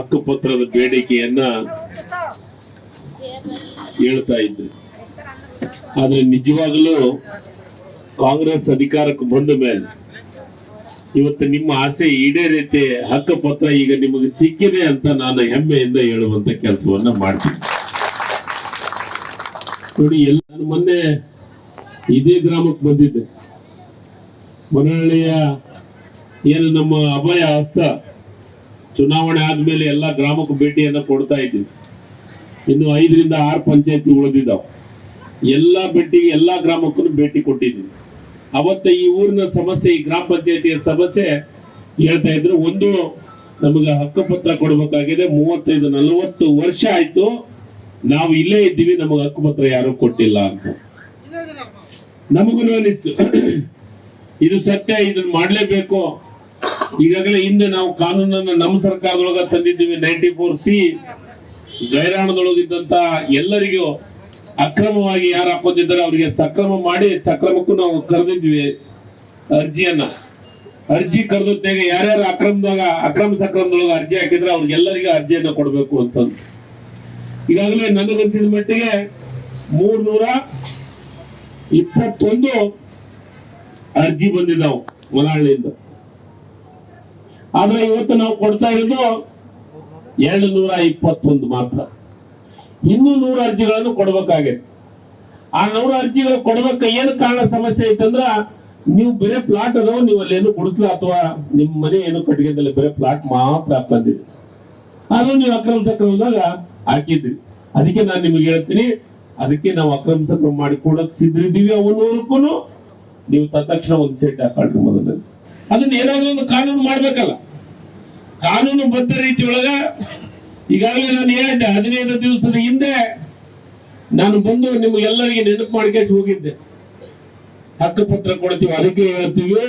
ಹಕ್ಕುಪತ್ರದ ಬೇಡಿಕೆಯನ್ನ ಹೇಳ್ತಾ ಇದ್ರು. ಆದ್ರೆ ನಿಜವಾಗಲೂ ಕಾಂಗ್ರೆಸ್ ಅಧಿಕಾರಕ್ಕೆ ಬಂದ ಮೇಲೆ ಇವತ್ತು ನಿಮ್ಮ ಆಸೆ ಈಡೇರೈತೆ ಹಕ್ಕುಪತ್ರ ಈಗ ನಿಮಗೆ ಸಿಕ್ಕಿದೆ ಅಂತ ನಾನು ಹೆಮ್ಮೆಯಿಂದ ಹೇಳುವಂತ ಕೆಲಸವನ್ನ ಮಾಡ್ತೀನಿ. ನೋಡಿ, ಎಲ್ಲ ನಾನು ಮೊನ್ನೆ ಇದೇ ಗ್ರಾಮಕ್ಕೆ ಬಂದಿದ್ದೆ. ಮನಹಳ್ಳಿಯ ಏನು ನಮ್ಮ ಅಭಯ ಹಸ್ತ ಚುನಾವಣೆ ಆದ್ಮೇಲೆ ಎಲ್ಲ ಗ್ರಾಮಕ್ಕೂ ಭೇಟಿಯನ್ನ ಕೊಡ್ತಾ ಇದ್ದೀವಿ. ಇನ್ನು ಐದರಿಂದ ಆರು ಪಂಚಾಯತಿ ಉಳಿದಿದ್ದಾವೆ. ಎಲ್ಲ ಭೇಟಿ ಎಲ್ಲಾ ಗ್ರಾಮಕ್ಕೂ ಭೇಟಿ ಕೊಟ್ಟಿದ್ದೀವಿ. ಅವತ್ತ ಈ ಊರಿನ ಸಮಸ್ಯೆ, ಈ ಗ್ರಾಮ ಪಂಚಾಯತಿಯ ಸಮಸ್ಯೆ ಹೇಳ್ತಾ ಇದ್ರು ಒಂದು ನಮಗೆ ಹಕ್ಕುಪತ್ರ ಕೊಡಬೇಕಾಗಿದೆ. ಮೂವತ್ತೈದು, ನಲವತ್ತು ವರ್ಷ ಆಯ್ತು. ನಾವು ಇಲ್ಲೇ ಇದ್ದೀವಿ, ನಮಗೆ ಹಕ್ಕುಪತ್ರ ಯಾರು ಕೊಟ್ಟಿಲ್ಲ ಅಂತ. ನಮಗೂ ಅನಿಸ್ತು. ಇದು ಸತ್ಯ, ಇದನ್ನ ಮಾಡ್ಲೇಬೇಕು. ಈಗಾಗಲೇ ಹಿಂದೆ ನಾವು ಕಾನೂನನ್ನ ನಮ್ಮ ಸರ್ಕಾರದೊಳಗ ತಂದಿದ್ದೀವಿ ನೈಂಟಿ ಫೋರ್ ಸಿ ಜೈರಾಣದೊಳಗಿದ್ದಂತ ಎಲ್ಲರಿಗೂ ಅಕ್ರಮವಾಗಿ ಯಾರು ಹಾಕೋತಿದ್ದಾರೆ ಅವರಿಗೆ ಸಕ್ರಮ ಮಾಡಿ ಸಕ್ರಮಕ್ಕೂ ನಾವು ಕರೆದಿದ್ವಿ ಅರ್ಜಿಯನ್ನ. ಅರ್ಜಿ ಕರೆದೊತ್ತಿನಾಗ ಯಾರ್ಯಾರು ಅಕ್ರಮದಾಗ ಅಕ್ರಮ ಸಕ್ರಮದೊಳಗೆ ಅರ್ಜಿ ಹಾಕಿದ್ರೆ ಅವ್ರಿಗೆಲ್ಲರಿಗೂ ಅರ್ಜಿಯನ್ನ ಕೊಡಬೇಕು ಅಂತಂದು. ಈಗಾಗಲೇ ನನಗನ್ಸಿದ ಮಟ್ಟಿಗೆ ಮೂರ್ನೂರ ಇಪ್ಪತ್ತೊಂದು ಅರ್ಜಿ ಬಂದಿದ್ದಾವು ಮನಹಳ್ಳಿಯಿಂದ ಆದ್ರೆ ಇವತ್ತು ನಾವು ಕೊಡ್ತಾ ಇರೋದು ಎರಡು ನೂರ ಇಪ್ಪತ್ತೊಂದು ಮಾತ್ರ. ಇನ್ನೂ ನೂರು ಅರ್ಜಿಗಳನ್ನು ಕೊಡ್ಬೇಕಾಗಿದೆ ಆ ನೂರು ಅರ್ಜಿಗಳು ಕೊಡ್ಬೇಕ ಏನು ಕಾರಣ ಸಮಸ್ಯೆ ಐತಂದ್ರ ನೀವು ಬೇರೆ ಪ್ಲಾಟ್ ಅದಾವ, ನೀವು ಅಲ್ಲಿ ಏನು ಕೊಡಿಸ್ಲ ಅಥವಾ ನಿಮ್ಮ ಮನೆ ಏನು ಕಟ್ಟಿಗೆದಲ್ಲಿ ಬೇರೆ ಪ್ಲಾಟ್ ಮಾತ್ರ ಬಂದಿದೆ. ಅದು ನೀವು ಅಕ್ರಮ ಸಕ್ರಮದಾಗ ಹಾಕಿದ್ರಿ ಅದಕ್ಕೆ ನಾನು ನಿಮಗೆ ಹೇಳ್ತೀನಿ, ಅದಕ್ಕೆ ನಾವು ಅಕ್ರಮ ಸಕ್ರಮ ಮಾಡಿ ಕೊಡಕ್ ಸಿದ್ರಿದ್ದೀವಿ ಅವನೂರಕ್ಕೂ ನೀವು ತತ್ಕ್ಷಣ ಒಂದು ಸೆಟ್ ಹಾಕೊಂಡ್ರಿ ಮೊದಲು. ಅದನ್ನ ಏನಾದ್ರೂ ಒಂದು ಕಾನೂನು ಮಾಡ್ಬೇಕಲ್ಲ. ಕಾನೂನು ಬದ್ಧ ರೀತಿ ಒಳಗ ಈಗಾಗಲೇ ನಾನು ಹೇಳಿದ್ದೆ ಹದಿನೈದು ದಿವಸದ ಹಿಂದೆ ನಾನು ಬಂದು ನಿಮ್ಗೆಲ್ಲರಿಗೆ ನೆನಪು ಮಾಡ್ಕೊಂಡು ಹೋಗಿದ್ದೆ. ಹಕ್ಕುಪತ್ರ ಕೊಡ್ತೀವಿ, ಅದಕ್ಕೆ ಹೇಳ್ತೀವಿ,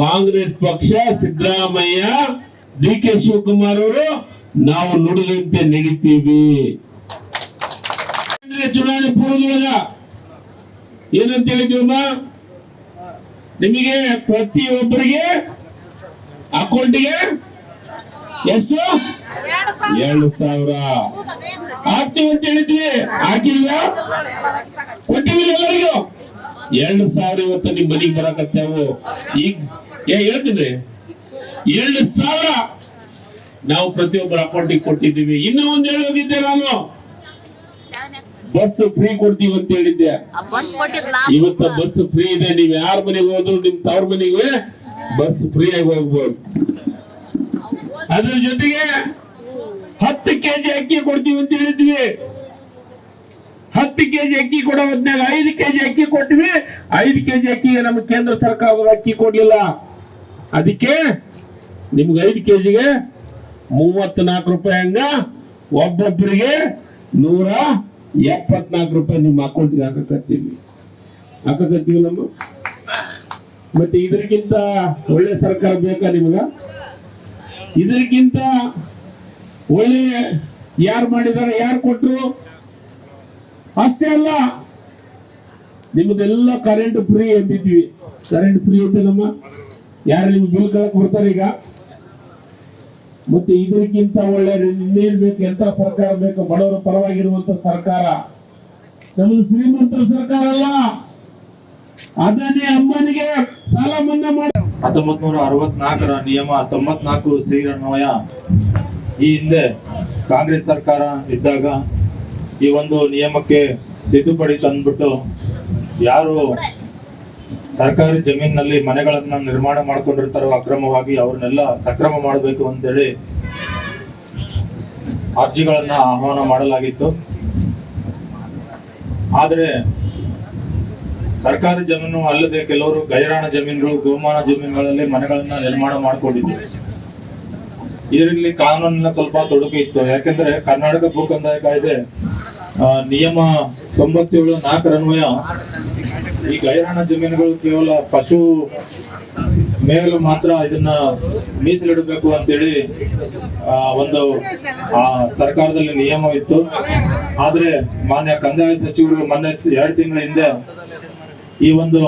ಕಾಂಗ್ರೆಸ್ ಪಕ್ಷ ಸಿದ್ದರಾಮಯ್ಯ, ಡಿ ಕೆ ಶಿವಕುಮಾರ್ ಅವರು, ನಾವು ನುಡಿದಂತೆ ನಡೀತೀವಿ. ಚುನಾವಣೆ ಪೂರ್ವದೊಳಗ ಏನಂತ ಹೇಳಿದ್ವಮ್ಮ ನಿಮಗೆ ಪ್ರತಿಯೊಬ್ಬರಿಗೆ ಅಕೌಂಟಿಗೆ ಎಷ್ಟು? ಎರಡು ಸಾವಿರ. ಆಗ್ತೀವಿ ಅಂತ ಹೇಳಿದ್ವಿ. ಹಾಕಿಲ್ಲ ಕೊಟ್ಟಿವಿ ಎಲ್ಲರಿಗೂ? ಎರಡು ಸಾವಿರ ಇವತ್ತು ನಿಮ್ ಮನೆಗೆ ಬರಕತ್ತೇವು ಈಗ ಹೇಳ್ತೀನಿ ಎರಡು ಸಾವಿರ ನಾವು ಪ್ರತಿಯೊಬ್ಬರ ಅಕೌಂಟಿಗೆ ಕೊಟ್ಟಿದ್ದೀವಿ. ಇನ್ನೂ ಒಂದ್ ಹೇಳೋದಿದ್ದೆ ನಾನು. ಬಸ್ ಫ್ರೀ ಕೊಡ್ತೀವಿ ಅಂತ ಹೇಳಿದ್ದೆ. ಇವತ್ತು ಬಸ್ ಫ್ರೀ ಇದೆ. ನೀವ್ ಯಾರ ಮನೆಗೆ ಹೋದ್ರು ನಿಮ್ ತವ್ರ ಮನೆಗೆ ಬಸ್ ಫ್ರೀ ಆಗಿ ಹೋಗ್ಬೋದು. ಅದ್ರ ಜೊತೆಗೆ ಹತ್ತು ಕೆಜಿ ಅಕ್ಕಿ ಕೊಡ್ತೀವಿ ಅಂತ ಹೇಳಿದ್ವಿ. ಹತ್ತು ಕೆಜಿ ಅಕ್ಕಿ ಕೊಡೋ ಹೊತ್ನಾಗ ಐದು ಕೆಜಿ ಅಕ್ಕಿ ಕೊಟ್ವಿ. ಐದು ಕೆಜಿ ಅಕ್ಕಿಗೆ ನಮ್ಗೆ ಕೇಂದ್ರ ಸರ್ಕಾರದ ಅಕ್ಕಿ ಕೊಡಲಿಲ್ಲ. ಅದಕ್ಕೆ ನಿಮ್ಗೆ ಐದು ಕೆಜಿಗೆ ಮೂವತ್ನಾಲ್ಕು ರೂಪಾಯಿ ಹಂಗ ಒಬ್ಬೊಬ್ಬರಿಗೆ ನೂರ ಎಪ್ಪತ್ನಾಲ್ಕು ರೂಪಾಯಿ ನಿಮ್ಮ ಅಕೌಂಟ್ಗೆ ಹಾಕಕತ್ತೀವಿ ಹಾಕಕತ್ತೀವಲ್ಲಮ್ಮ ಮತ್ತೆ ಇದಕ್ಕಿಂತ ಒಳ್ಳೆ ಸರ್ಕಾರ ಬೇಕಾ ನಿಮ್ಗ? ಇದಕ್ಕಿಂತ ಒಳ್ಳೆ ಯಾರು ಮಾಡಿದಾರ ಯಾರು ಕೊಟ್ರು? ಅಷ್ಟೇ ಅಲ್ಲ ನಿಮ್ದೆಲ್ಲ ಕರೆಂಟ್ ಫ್ರೀ ಎಂದಿದ್ವಿ ಕರೆಂಟ್ ಫ್ರೀ ನಮ್ಮ? ಯಾರು ನಿಮ್ಗೆ ಬಿಲ್ ಕಳಕ್ ಬರ್ತಾರೆ ಈಗ? ಮತ್ತೆ ಇದಕ್ಕಿಂತ ಒಳ್ಳೆ ಇನ್ನೇನ್ ಬೇಕು, ಎಂತ ಸರ್ಕಾರ ಬೇಕು, ಬಡವರ ಪರವಾಗಿರುವಂತ ಸರ್ಕಾರ. ನಮ್ದು ಶ್ರೀಮಂತರ ಸರ್ಕಾರ ಅಲ್ಲ. ಅದನ್ನೇ ಅಮ್ಮನಿಗೆ ಸಾಲ ಮನ್ನಾ ಮಾಡಿ ಹತ್ತೊಂಬತ್ ನೂರ ಅರವತ್ನಾಲ್ಕರ ನಿಯಮ ತೊಂಬತ್ನಾಲ್ಕು ಶ್ರೀರನ್ವಯ. ಈ ಹಿಂದೆ ಕಾಂಗ್ರೆಸ್ ಸರ್ಕಾರ ಇದ್ದಾಗ ಈ ಒಂದು ನಿಯಮಕ್ಕೆ ತಿದ್ದುಪಡಿ ತಂದ್ಬಿಟ್ಟು ಯಾರು ಸರ್ಕಾರಿ ಜಮೀನಿನಲ್ಲಿ ಮನೆಗಳನ್ನ ನಿರ್ಮಾಣ ಮಾಡ್ಕೊಂಡಿರ್ತಾರೋ ಅಕ್ರಮವಾಗಿ ಅವ್ರನ್ನೆಲ್ಲ ಸಕ್ರಮ ಮಾಡಬೇಕು ಅಂತೇಳಿ ಅರ್ಜಿಗಳನ್ನ ಆಹ್ವಾನ ಮಾಡಲಾಗಿತ್ತು. ಆದರೆ ಸರ್ಕಾರಿ ಜಮೀನು ಅಲ್ಲದೆ ಕೆಲವರು ಗೈರಾಣ ಜಮೀನುಗಳು, ಗೋಮಾನ ಜಮೀನುಗಳಲ್ಲಿ ಮನೆಗಳನ್ನ ನಿರ್ಮಾಣ ಮಾಡಿಕೊಂಡಿದ್ರು. ಇದರಲ್ಲಿ ಕಾನೂನಿನ ಸ್ವಲ್ಪ ತೊಡಕು ಇತ್ತು. ಯಾಕೆಂದ್ರೆ ಕರ್ನಾಟಕ ಭೂ ಕಂದಾಯ ಕಾಯ್ದೆ ನಿಯಮ ತೊಂಬತ್ತೇಳು ನಾಲ್ಕರನ್ವಯ ಈ ಗೈರಾಣ ಜಮೀನುಗಳು ಕೇವಲ ಪಶು ಮೇಲು ಮಾತ್ರ ಇದನ್ನ ಮೀಸಲಿಡಬೇಕು ಅಂತೇಳಿ ಆ, ಒಂದು ಆ, ಸರ್ಕಾರದಲ್ಲಿ ನಿಯಮ ಇತ್ತು. ಆದ್ರೆ ಮಾನ್ಯ ಕಂದಾಯ ಸಚಿವರು ಮೊನ್ನೆ ಎರಡು ತಿಂಗಳ ಹಿಂದೆ ಈ ಒಂದು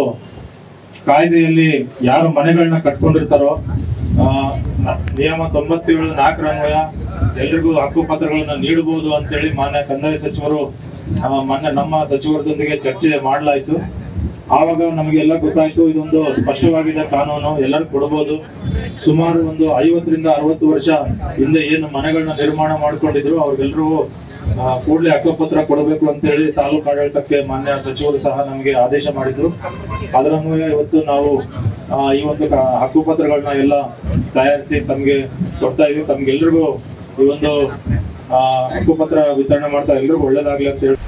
ಕಾಯ್ದೆಯಲ್ಲಿ ಯಾರು ಮನೆಗಳನ್ನ ಕಟ್ಕೊಂಡಿರ್ತಾರೋ ನಿಯಮ ತೊಂಬತ್ತೇಳು ನಾಲ್ಕರನ್ವಯ ಎಲ್ರಿಗೂ ಹಕ್ಕುಪತ್ರಗಳನ್ನ ನೀಡಬಹುದು ಅಂತೇಳಿ ಮಾನ್ಯ ಕಂದಾಯ ಸಚಿವರು ಮೊನ್ನೆ ನಮ್ಮ ಸಚಿವರದೊಂದಿಗೆ ಚರ್ಚೆ ಮಾಡಲಾಯಿತು. ಆವಾಗ ನಮಗೆಲ್ಲ ಗೊತ್ತಾಯ್ತು, ಇದೊಂದು ಸ್ಪಷ್ಟವಾಗಿದೆ ಕಾನೂನು, ಎಲ್ಲರೂ ಕೊಡಬಹುದು ಸುಮಾರು ಒಂದು ಐವತ್ತರಿಂದ ಅರವತ್ತು ವರ್ಷ ಹಿಂದೆ ಏನು ಮನೆಗಳನ್ನ ನಿರ್ಮಾಣ ಮಾಡ್ಕೊಂಡಿದ್ರು. ಅವ್ರಿಗೆಲ್ಲರೂ ಕೂಡಲೇ ಹಕ್ಕುಪತ್ರ ಕೊಡಬೇಕು ಅಂತ ಹೇಳಿ ತಾಲೂಕು ಆಡಳಿತಕ್ಕೆ ಮಾನ್ಯ ಸಚಿವರು ಸಹ ನಮಗೆ ಆದೇಶ ಮಾಡಿದ್ರು. ಅದರ ಇವತ್ತು ನಾವು ಈ ಒಂದು ಹಕ್ಕುಪತ್ರಗಳನ್ನ ಎಲ್ಲ ತಯಾರಿಸಿ ತಮ್ಗೆ ಕೊಡ್ತಾ ಇದೀವಿ. ತಮ್ಗೆಲ್ರಿಗೂ ಈ ಒಂದು ಹಕ್ಕುಪತ್ರ ವಿತರಣೆ ಮಾಡ್ತಾ ಎಲ್ರಿಗೂ ಒಳ್ಳೇದಾಗ್ಲಿ ಅಂತ ಹೇಳಿ